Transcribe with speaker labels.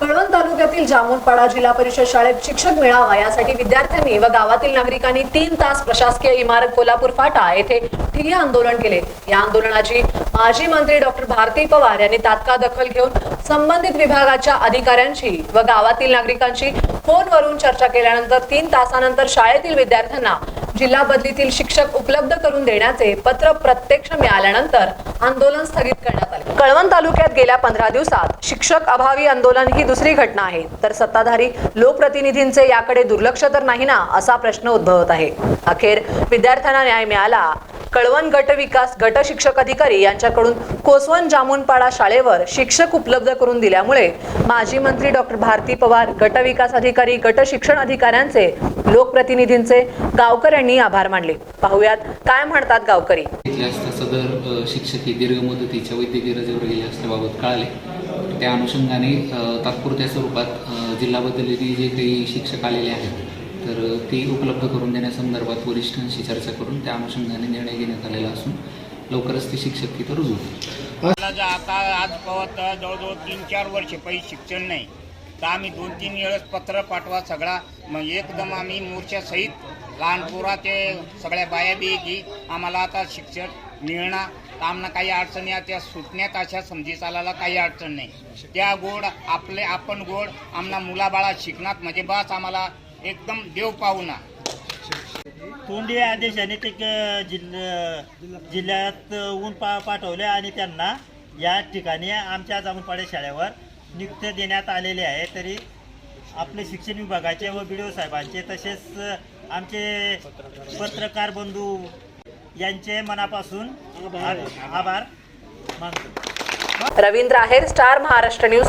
Speaker 1: कळवण तालुक्यातील जामोदपाडा जिल्हा परिषद शाळेत शिक्षक मिळावा. यासाठी विद्यार्थ्यांनी व गावातील नागरिकांनी तीन तास प्रशासकीय इमारत कोल्हापूर फाटा येथे ठिय्या आंदोलन केले. या आंदोलनाची माजी मंत्री डॉक्टर भारती पवार यांनी तात्काळ दखल घेऊन संबंधित विभागाच्या अधिकाऱ्यांशी व गावातील नागरिकांशी फोनवरून चर्चा केल्यानंतर तीन तासानंतर शाळेतील विद्यार्थ्यांना जिल्हा बदलीतील शिक्षक उपलब्ध करून देण्याचे पत्र प्रत्यक्ष मिळाल्यानंतर आंदोलन स्थगित करण्यात आले. कळवण तालुक्यात गेल्या पंधरा दिवसात शिक्षक अभावी आंदोलन ही दुसरी घटना आहे. तर सत्ताधारी लोकप्रतिनिधींचे याकडे दुर्लक्ष तर नाही ना असा प्रश्न उद्भवत आहे. अखेर विद्यार्थ्यांना न्याय मिळाला. कळवण गट विकास गट शिक्षक अधिकारी यांच्याकडून कोसवन जामुनपाडा शाळेवर शिक्षक उपलब्ध करून दिल्यामुळे माजी मंत्री डॉक्टर भारती पवार गट विकास अधिकारी गट शिक्षण अधिकाऱ्यांचे लोकप्रतिनिधींचे गावकऱ्यांनी आभार मानले. पाहुयात काय म्हणतात गावकरी.
Speaker 2: सदर अ, शिक्षक हे दीर्घ मुदतीच्या वैद्यकीय रजेवर गेले असल्याबाबत कळाले. त्या अनुषंगाने तात्पुरत्या स्वरूपात जिल्हा बदललेली जे काही शिक्षक आलेले आहेत तर ती उपलब्ध करून देण्यासंदर्भात वरिष्ठांशी चर्चा करून त्या अनुषंगाने निर्णय घेण्यात आलेला असून लवकरच ते शिक्षक तिथं रुजू
Speaker 3: मला जर आता आज पवत जवळजवळ तीन चार वर्ष काही शिक्षण नाही. तर आम्ही दोन तीन वेळेस पत्र पाठवा सगळा. मग एकदम आम्ही मोर्चासहित लहान पोरा ते सगळ्या बाया बी की आम्हाला आता शिक्षण मिळणार. तर आम्हाला काही अडचणी आहे त्या सुटण्यात अशा समजी चालायला काही अडचण नाही. त्या गोड आपले आपण गोड आम्हाला मुलाबाळा शिकणार. म्हणजे बस आम्हाला एकदम देव पाहुणा.
Speaker 4: तोंडी आदेशाने ते क- जिल्ह जिल्ह्यात ऊन पा पाठवले आणि त्यांना या ठिकाणी आमच्या जामुनपाडे शाळेवर नियुक्त देण्यात आलेले आहे. तरी आपले शिक्षण विभागाचे व बी डी ओ साहेबांचे तसेच आमचे पत्रकार बंधू यांचे मनापासून आभार. मानतो.
Speaker 1: Ravindra Aher star Maharashtra news